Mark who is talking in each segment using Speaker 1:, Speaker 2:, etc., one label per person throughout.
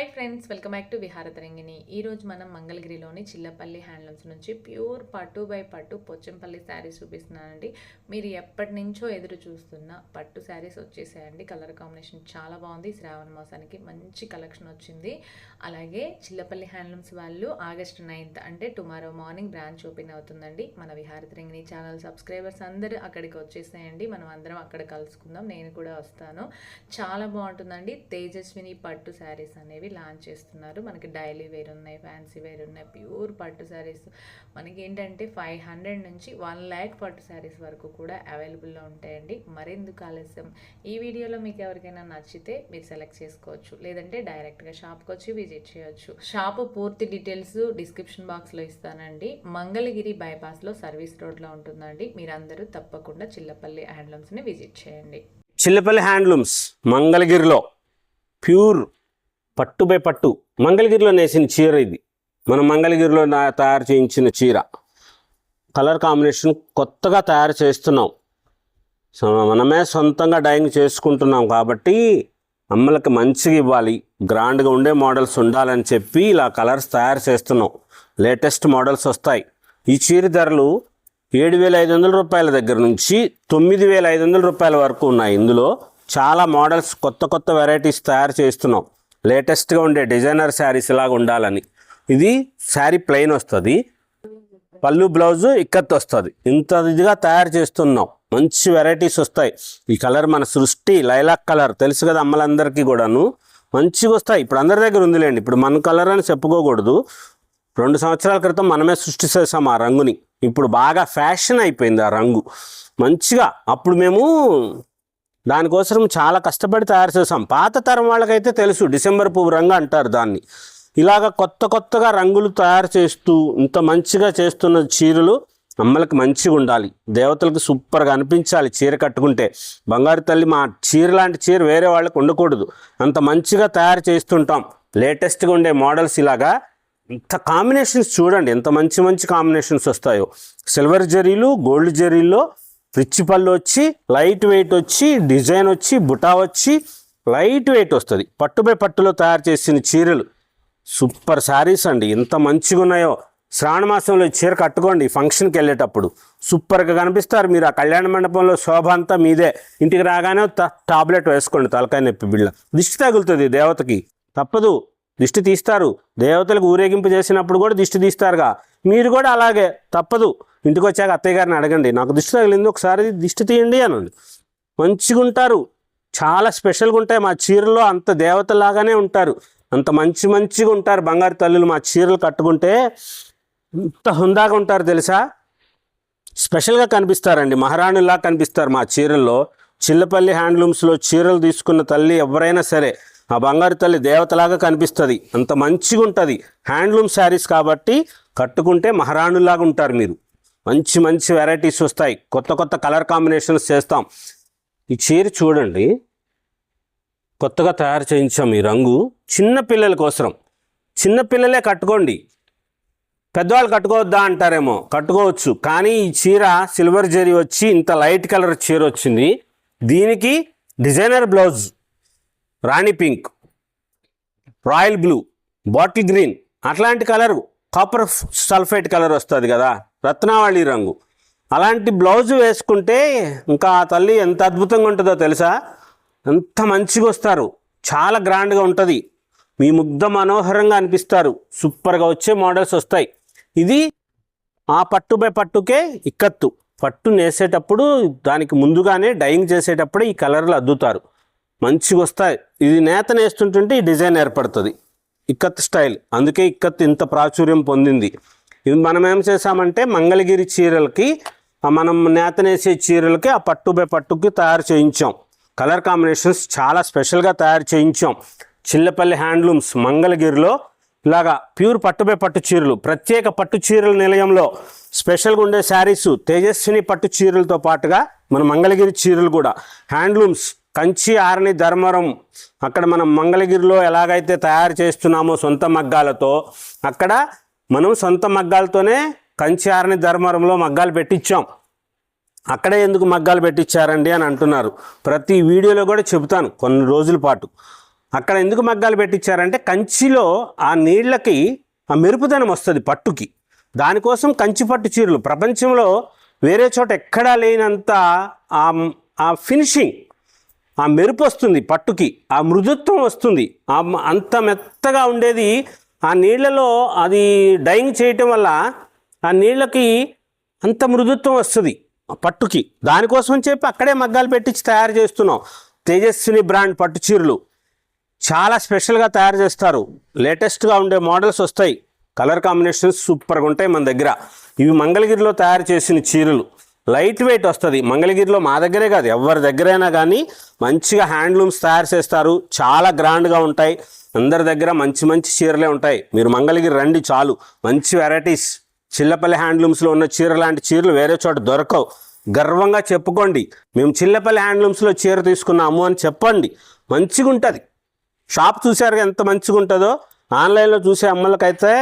Speaker 1: Hi friends welcome back to Viharatarangini ఈరోజు మనం మంగళగిరిలోని చిల్లపల్లి హ్యాండ్లూమ్స్ నుంచి ప్యూర్ పట్టు బై పట్టు పొచ్చంపల్లి శారీస్ చూపిస్తున్నానండి. మీరు ఎప్పటి నుంచో ఎదురు చూస్తున్న పట్టు శారీస్ వచ్చేసాయండి. కలర్ కాంబినేషన్ చాలా బాగుంది. శ్రావణ మాసానికి మంచి కలెక్షన్ వచ్చింది. అలాగే చిల్లపల్లి హ్యాండ్లూమ్స్ వాళ్ళు ఆగస్ట్ నైన్త్ అంటే టుమారో మార్నింగ్ బ్రాంచ్ ఓపెన్ అవుతుందండి. మన విహారతరంగిణి ఛానల్ సబ్స్క్రైబర్స్ అందరూ అక్కడికి వచ్చేసాయండి. మనం అందరం అక్కడ కలుసుకుందాం. నేను కూడా వస్తాను. చాలా బాగుంటుందండి. తేజస్విని పట్టు శారీస్ అనేవి. లాంచ్ చేస్తున్నారు. మనకి డైలీ వేర్ ఉన్నాయి ఫ్యాన్సీ వేర్ ఉన్నాయి ప్యూర్ పట్టు శారీస్. మనకి ఏంటంటే ఫైవ్ హండ్రెడ్ నుంచి వన్ ల్యాక్ పట్టు శారీస్ వరకు కూడా అవైలబుల్లో ఉంటాయండి. మరెందుకు ఆలస్యం? ఈ వీడియోలో మీకు ఎవరికైనా నచ్చితే మీరు సెలెక్ట్ చేసుకోవచ్చు. లేదంటే డైరెక్ట్గా షాప్కి వచ్చి విజిట్ చేయొచ్చు. షాప్ పూర్తి డీటెయిల్స్ డిస్క్రిప్షన్ బాక్స్లో ఇస్తానండి. మంగళగిరి బైపాస్లో సర్వీస్ రోడ్లో ఉంటుందండి. మీరందరూ తప్పకుండా చిల్లపల్లి హ్యాండ్లూమ్స్ని విజిట్ చేయండి.
Speaker 2: చిల్లపల్లి హ్యాండ్లూమ్స్ మంగళగిరిలో ప్యూర్ పట్టు బై పట్టు. మంగళగిరిలో నేసిన చీర ఇది. మనం మంగళగిరిలో తయారు చేయించిన చీర. కలర్ కాంబినేషన్ కొత్తగా తయారు చేస్తున్నాం. సో మనమే సొంతంగా డైయింగ్ చేసుకుంటున్నాం కాబట్టి అమ్మలకి మంచిగా ఇవ్వాలి. గ్రాండ్గా ఉండే మోడల్స్ ఉండాలని చెప్పి ఇలా కలర్స్ తయారు చేస్తున్నాం. లేటెస్ట్ మోడల్స్ వస్తాయి. ఈ చీర ధరలు ఏడు వేల ఐదు వందల రూపాయల దగ్గర నుంచి తొమ్మిది వేల ఐదు వందల రూపాయల వరకు ఉన్నాయి. ఇందులో చాలా మోడల్స్ కొత్త కొత్త వెరైటీస్ తయారు చేస్తున్నాం. లేటెస్ట్గా ఉండే డిజైనర్ శారీస్ లాగా ఉండాలని. ఇది శారీ ప్లెయిన్ వస్తుంది. పళ్ళు బ్లౌజు ఇక్కత్ వస్తుంది. ఇంత ఇదిగా తయారు చేస్తున్నాం. మంచి వెరైటీస్ వస్తాయి. ఈ కలర్ మన సృష్టి లైలాక్ కలర్. తెలుసు కదా అమ్మలందరికీ కూడాను. మంచిగా వస్తాయి. ఇప్పుడు అందరి దగ్గర ఉందిలేండి. ఇప్పుడు మన కలర్ అని చెప్పుకోకూడదు. రెండు సంవత్సరాల క్రితం మనమే సృష్టి చేసాం ఆ రంగుని. ఇప్పుడు బాగా ఫ్యాషన్ అయిపోయింది ఆ రంగు. మంచిగా. అప్పుడు మేము దానికోసం చాలా కష్టపడి తయారు చేసాం పాత తరం వాళ్ళకైతే తెలుసు డిసెంబర్ పువ్వు రంగు అంటారు దాన్ని. ఇలాగ కొత్త కొత్తగా రంగులు తయారు చేస్తూ ఇంత మంచిగా చేస్తున్న చీరలు అమ్మలకి మంచిగా ఉండాలి. దేవతలకు సూపర్గా అనిపించాలి చీర కట్టుకుంటే. బంగారు తల్లి మా చీర లాంటి చీర వేరే వాళ్ళకి ఉండకూడదు. అంత మంచిగా తయారు చేస్తుంటాం. లేటెస్ట్గా ఉండే మోడల్స్ ఇలాగా. ఇంత కాంబినేషన్స్ చూడండి ఎంత మంచి మంచి కాంబినేషన్స్ వస్తాయో. సిల్వర్ జరీలు గోల్డ్ జరీల్లో రిచ్ పళ్ళు వచ్చి లైట్ వెయిట్ వచ్చి డిజైన్ వచ్చి బుటా వచ్చి లైట్ వెయిట్ వస్తుంది. పట్టుపై పట్టులో తయారు చేసిన చీరలు. సూపర్ శారీస్ అండి. ఎంత మంచిగా ఉన్నాయో. శ్రావణ మాసంలో చీర కట్టుకోండి ఫంక్షన్కి వెళ్ళేటప్పుడు. సూపర్గా కనిపిస్తారు మీరు. ఆ కళ్యాణ మండపంలో శోభ అంతా మీదే. ఇంటికి రాగానే టాబ్లెట్ వేసుకోండి తలకాయ నొప్పి బిళ్ళ. దిష్టి తగులుతుంది దేవతకి. తప్పదు. దిష్టి తీస్తారు. దేవతలకు ఊరేగింపు చేసినప్పుడు కూడా దిష్టి తీస్తారుగా. మీరు కూడా అలాగే. తప్పదు. ఇంటికి వచ్చాక అత్తయ్య గారిని అడగండి నాకు దిష్టి తగిలింది ఒకసారి దిష్టి తీయండి అనండి మంచిగా ఉంటారు చాలా స్పెషల్గా ఉంటాయి మా చీరలో అంత దేవతలాగానే ఉంటారు అంత మంచి మంచిగా ఉంటారు బంగారు తల్లులు మా చీరలు కట్టుకుంటే ఇంత హుందాగా ఉంటారు తెలుసా? స్పెషల్గా కనిపిస్తారండి మహారాణులా కనిపిస్తారు మా చీరల్లో. చిల్లపల్లి హ్యాండ్లూమ్స్లో చీరలు తీసుకున్న తల్లి ఎవరైనా సరే ఆ బంగారు తల్లి దేవతలాగా కనిపిస్తుంది అంత మంచిగా ఉంటుంది. హ్యాండ్లూమ్ శారీస్ కాబట్టి కట్టుకుంటే మహారాణులాగా ఉంటారు మీరు. మంచి మంచి వెరైటీస్ వస్తాయి. కొత్త కొత్త కలర్ కాంబినేషన్స్ చేస్తాం. ఈ చీర చూడండి. కొత్తగా తయారు చేయించాం ఈ రంగు. చిన్న పిల్లల కోసం చిన్నపిల్లలే కట్టుకోండి. పెద్దవాళ్ళు కట్టుకోవద్దా అంటారేమో. కట్టుకోవచ్చు. కానీ ఈ చీర సిల్వర్ జరీ వచ్చి ఇంత లైట్ కలర్ చీర వచ్చింది. దీనికి డిజైనర్ బ్లౌజ్ రాణి pink royal blue bottle green అట్లాంటి కలర్ కాపర్ సల్ఫేట్ కలర్ వస్తుంది కదా రత్నావళి రంగు. అలాంటి బ్లౌజ్ వేసుకుంటే ఇంకా ఆ తల్లి ఎంత అద్భుతంగా ఉంటుందో తెలుసా? ఎంత మంచిగా వస్తారు. చాలా గ్రాండ్గా ఉంటుంది. మీ ముగ్ధ మనోహరంగా అనిపిస్తారు. సూపర్గా వచ్చే మోడల్స్ వస్తాయి. ఇది ఆ పట్టు బై పట్టుకే ఇక్కత్తు. పట్టు నేసేటప్పుడు దానికి ముందుగానే డైయింగ్ చేసేటప్పుడు ఈ కలర్లు అద్దుతారు. మంచిగా వస్తాయి. ఇది నేత నేస్తుంటుంటే ఈ డిజైన్ ఏర్పడుతుంది. ఇక్కత్ స్టైల్. అందుకే ఇక్కత్ ఇంత ప్రాచుర్యం పొందింది. ఇది మనం ఏం చేసామంటే మంగళగిరి చీరలకి మనం నేతనేసే చీరలకి ఆ పట్టు బై పట్టుకి తయారు చేయించాం. కలర్ కాంబినేషన్స్ చాలా స్పెషల్గా తయారు చేయించాం. చిల్లపల్లి హ్యాండ్లూమ్స్ మంగళగిరిలో ఇలాగా ప్యూర్ పట్టు బై పట్టు చీరలు ప్రత్యేక పట్టు చీరల నిలయంలో స్పెషల్గా ఉండే శారీస్ తేజస్విని పట్టు చీరలతో పాటుగా మన మంగళగిరి చీరలు కూడా. హ్యాండ్లూమ్స్ కంచి ఆరణి ధర్మరం అక్కడ మనం మంగళగిరిలో ఎలాగైతే తయారు చేస్తున్నామో సొంత మగ్గాలతో అక్కడ మనం సొంత మగ్గాలతోనే కంచి ఆరణి ధర్మరంలో మగ్గాలు పెట్టించాం. అక్కడే ఎందుకు మగ్గాలు పెట్టించారండి అని అంటున్నారు. ప్రతి వీడియోలో కూడా చెబుతాను కొన్ని రోజుల పాటు. అక్కడ ఎందుకు మగ్గాలు పెట్టించారంటే కంచిలో ఆ నీళ్ళకి ఆ మెరుపుదనం వస్తుంది పట్టుకి. దానికోసం కంచి పట్టు చీరలు. ప్రపంచంలో వేరే చోట ఎక్కడా లేనంత ఆ ఆ ఫినిషింగ్ ఆ మెరుపు వస్తుంది పట్టుకి ఆ మృదుత్వం వస్తుంది. ఆ అంత మెత్తగా ఉండేది ఆ నీళ్ళలో అది డైయింగ్ చేయటం వల్ల ఆ నీళ్ళకి అంత మృదుత్వం వస్తుంది ఆ పట్టుకి. దానికోసం చెప్పి అక్కడే మగ్గాలు పెట్టించి తయారు చేస్తున్నాం. తేజస్విని బ్రాండ్ పట్టు చీరలు. చాలా స్పెషల్గా తయారు చేస్తారు. లేటెస్ట్గా ఉండే మోడల్స్ వస్తాయి. కలర్ కాంబినేషన్స్ సూపర్గా ఉంటాయి మన దగ్గర. ఇవి మంగళగిరిలో తయారు చేసిన చీరలు. లైట్ వెయిట్ వస్తుంది. మంగళగిరిలో మా దగ్గరే కాదు ఎవరి దగ్గరైనా కానీ మంచిగా హ్యాండ్లూమ్స్ తయారు చేస్తారు. చాలా గ్రాండ్గా ఉంటాయి. అందరి దగ్గర మంచి మంచి చీరలే ఉంటాయి. మీరు మంగళగిరి రండి చాలు. మంచి వెరైటీస్. చిల్లపల్లి హ్యాండ్లూమ్స్లో ఉన్న చీర లాంటి చీరలు వేరే చోట దొరకవు. గర్వంగా చెప్పుకోండి. మేము చిల్లపల్లి హ్యాండ్లూమ్స్లో చీర తీసుకున్నాము అని చెప్పండి. మంచిగా ఉంటుంది షాప్ చూశారు ఎంత మంచిగా ఉంటుందో ఆన్లైన్లో చూసే అమ్మలకైతే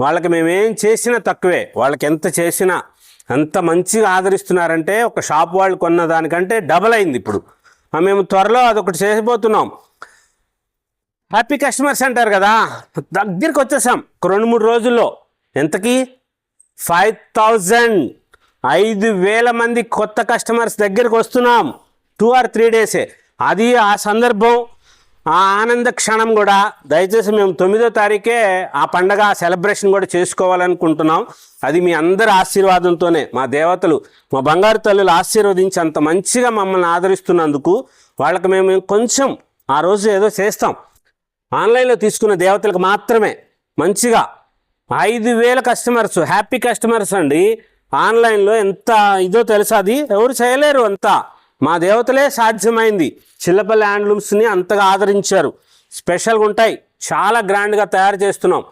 Speaker 2: వాళ్ళకి మేమేం చేసినా తక్కువే. వాళ్ళకి ఎంత చేసినా అంత మంచిగా ఆదరిస్తున్నారంటే ఒక షాప్ వాళ్ళు కొన్న దానికంటే డబల్ అయింది ఇప్పుడు. మేము త్వరలో అదొకటి చేసిపోతున్నాం. హ్యాపీ కస్టమర్స్ అంటారు కదా దగ్గరికి వచ్చేసాం. రెండు మూడు రోజుల్లో. ఎంతకి? ఫైవ్ థౌజండ్ ఐదు వేల మంది కొత్త కస్టమర్స్ దగ్గరికి వస్తున్నాం. టూ ఆర్ త్రీ డేసే. అది ఆ సందర్భం. ఆ ఆనంద క్షణం కూడా దయచేసి మేము తొమ్మిదో తారీఖే ఆ పండగ సెలబ్రేషన్ కూడా చేసుకోవాలనుకుంటున్నాం. అది మీ అందరి ఆశీర్వాదంతోనే. మా దేవతలు మా బంగారు తల్లులు ఆశీర్వదించి అంత మంచిగా మమ్మల్ని ఆదరిస్తున్నందుకు వాళ్ళకి మేము కొంచెం ఆ రోజు ఏదో చేస్తాం. ఆన్లైన్లో తీసుకున్న దేవతలకు మాత్రమే మంచిగా ఐదు వేల కస్టమర్స్ హ్యాపీ కస్టమర్స్ అండి. ఆన్లైన్లో ఎంత ఇదో తెలుసా అది? ఎవరు చేయలేరు అంతా. మా దేవతలే సాధ్యమైంది. చిల్లపల్లి హ్యాండ్లూమ్స్ని అంతగా ఆదరించారు. స్పెషల్గా ఉంటాయి. చాలా గ్రాండ్గా తయారు చేస్తున్నాం.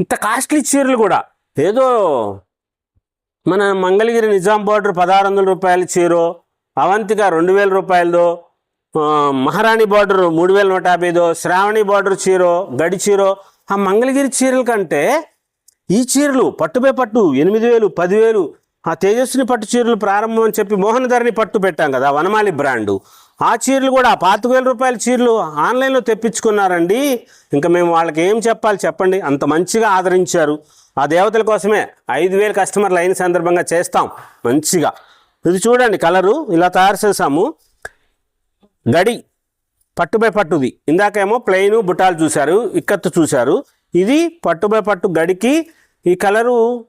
Speaker 2: ఇంత కాస్ట్లీ చీరలు కూడా. ఏదో మన మంగళగిరి నిజాం బార్డర్ పదహారు వందల రూపాయల చీర అవంతిక రెండు వేల రూపాయలదో మహారాణి బార్డర్ మూడు వేల నూట యాభైదో శ్రావణి బార్డర్ చీర గడి చీర ఆ మంగళగిరి చీరల కంటే ఈ చీరలు పట్టుపై పట్టు ఎనిమిది వేలు పదివేలు ఆ తేజస్విని పట్టు చీరలు ప్రారంభం అని చెప్పి మోహన్ ధరని పట్టు పెట్టాం కదా వనమాలి బ్రాండు. ఆ చీరలు కూడా పాతిక వేల రూపాయల చీరలు ఆన్లైన్లో తెప్పించుకున్నారండి. ఇంకా మేము వాళ్ళకి ఏం చెప్పాలి చెప్పండి. అంత మంచిగా ఆదరించారు. ఆ దేవతల కోసమే ఐదు వేలు కస్టమర్లు అయిన సందర్భంగా చేస్తాం మంచిగా. ఇది చూడండి కలరు ఇలా తయారు చేసాము గడి పట్టుబై పట్టుది. ఇందాకేమో ప్లెయిన్ బుటాలు చూశారు ఇక్కత్తు చూశారు. ఇది పట్టుబై పట్టు గడికి ఈ కలరు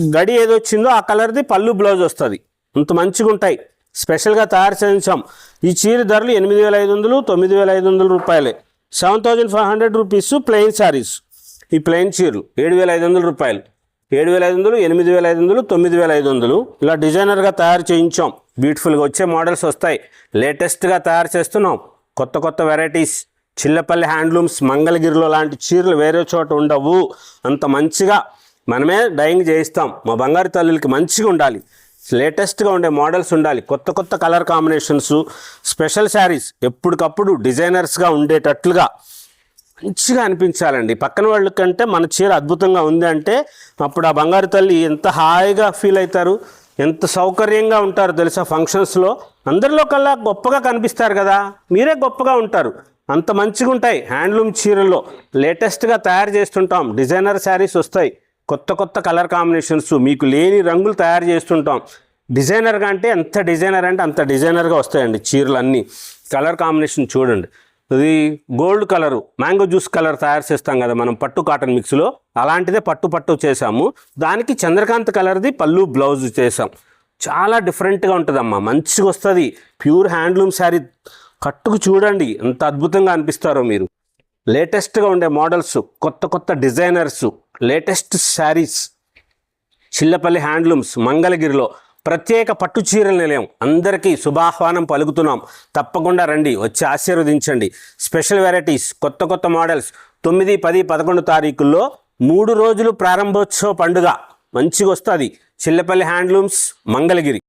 Speaker 2: గడి ఏదొచ్చిందో ఆ కలర్ది పళ్ళు బ్లౌజ్ వస్తుంది. అంత మంచిగా ఉంటాయి. స్పెషల్గా తయారు చేయించాం. ఈ చీర ధరలు ఎనిమిది వేల ఐదు వందలు తొమ్మిది వేల ఐదు వందల రూపాయలే. Seven thousand five hundred rupees plain saris. ఈ ప్లెయిన్ చీరలు ఏడు వేల ఐదు వందల రూపాయలు. ఏడు వేల ఐదు వందలు ఎనిమిది వేల ఐదు వందలు తొమ్మిది వేల ఐదు వందలు. ఇలా డిజైనర్గా తయారు చేయించాం. బ్యూటిఫుల్గా వచ్చే మోడల్స్ వస్తాయి. లేటెస్ట్గా తయారు చేస్తున్నాం. కొత్త కొత్త వెరైటీస్. చిల్లపల్లి హ్యాండ్లూమ్స్ మంగళగిరిలో లాంటి చీరలు వేరే చోట ఉండవు. అంత మంచిగా మనమే డైయింగ్ చేయిస్తాం. మా బంగారు తల్లులకి మంచిగా ఉండాలి. లేటెస్ట్గా ఉండే మోడల్స్ ఉండాలి. కొత్త కొత్త కలర్ కాంబినేషన్స్ స్పెషల్ శారీస్ ఎప్పటికప్పుడు డిజైనర్స్గా ఉండేటట్లుగా మంచిగా అనిపించాలండి. పక్కన వాళ్ళ కంటే మన చీర అద్భుతంగా ఉంది అంటే అప్పుడు ఆ బంగారు తల్లి ఎంత హాయిగా ఫీల్ అవుతారు ఎంత సౌకర్యంగా ఉంటారు తెలుసా ఫంక్షన్స్లో అందరిలో కల్లా గొప్పగా కనిపిస్తారు కదా. మీరే గొప్పగా ఉంటారు. అంత మంచిగా ఉంటాయి హ్యాండ్లూమ్ చీరల్లో లేటెస్ట్గా తయారు చేస్తుంటాం. డిజైనర్ శారీస్ వస్తాయి. కొత్త కొత్త కలర్ కాంబినేషన్స్ మీకు లేని రంగులు తయారు చేస్తుంటాం. డిజైనర్గా అంటే ఎంత డిజైనర్ అంటే అంత డిజైనర్గా వస్తాయండి చీరలు అన్నీ. కలర్ కాంబినేషన్ చూడండి. ఇది gold colour mango juice colour తయారు చేస్తాం కదా మనం పట్టు కాటన్ మిక్స్లో అలాంటిదే పట్టు పట్టు చేసాము దానికి చంద్రకాంత్ కలర్ది పళ్ళు బ్లౌజ్ చేసాం చాలా డిఫరెంట్గా ఉంటుందమ్మా. మంచిగా వస్తుంది. Pure handloom sari. కట్టుకు చూడండి. ఎంత అద్భుతంగా అనిపిస్తారో మీరు. లేటెస్ట్గా ఉండే మోడల్స్ కొత్త కొత్త designers latest saris Chillapalli handlooms మంగళగిరిలో ప్రత్యేక పట్టు చీరల నిలయం. అందరికీ శుభాహ్వానం పలుకుతున్నాం. తప్పకుండా రండి వచ్చి ఆశీర్వదించండి. స్పెషల్ వెరైటీస్ కొత్త కొత్త మోడల్స్. తొమ్మిది పది పదకొండు తారీఖుల్లో మూడు రోజులు ప్రారంభోత్సవ పండుగ. మంచిగా వస్తుంది చిల్లపల్లి హ్యాండ్లూమ్స్ మంగళగిరి.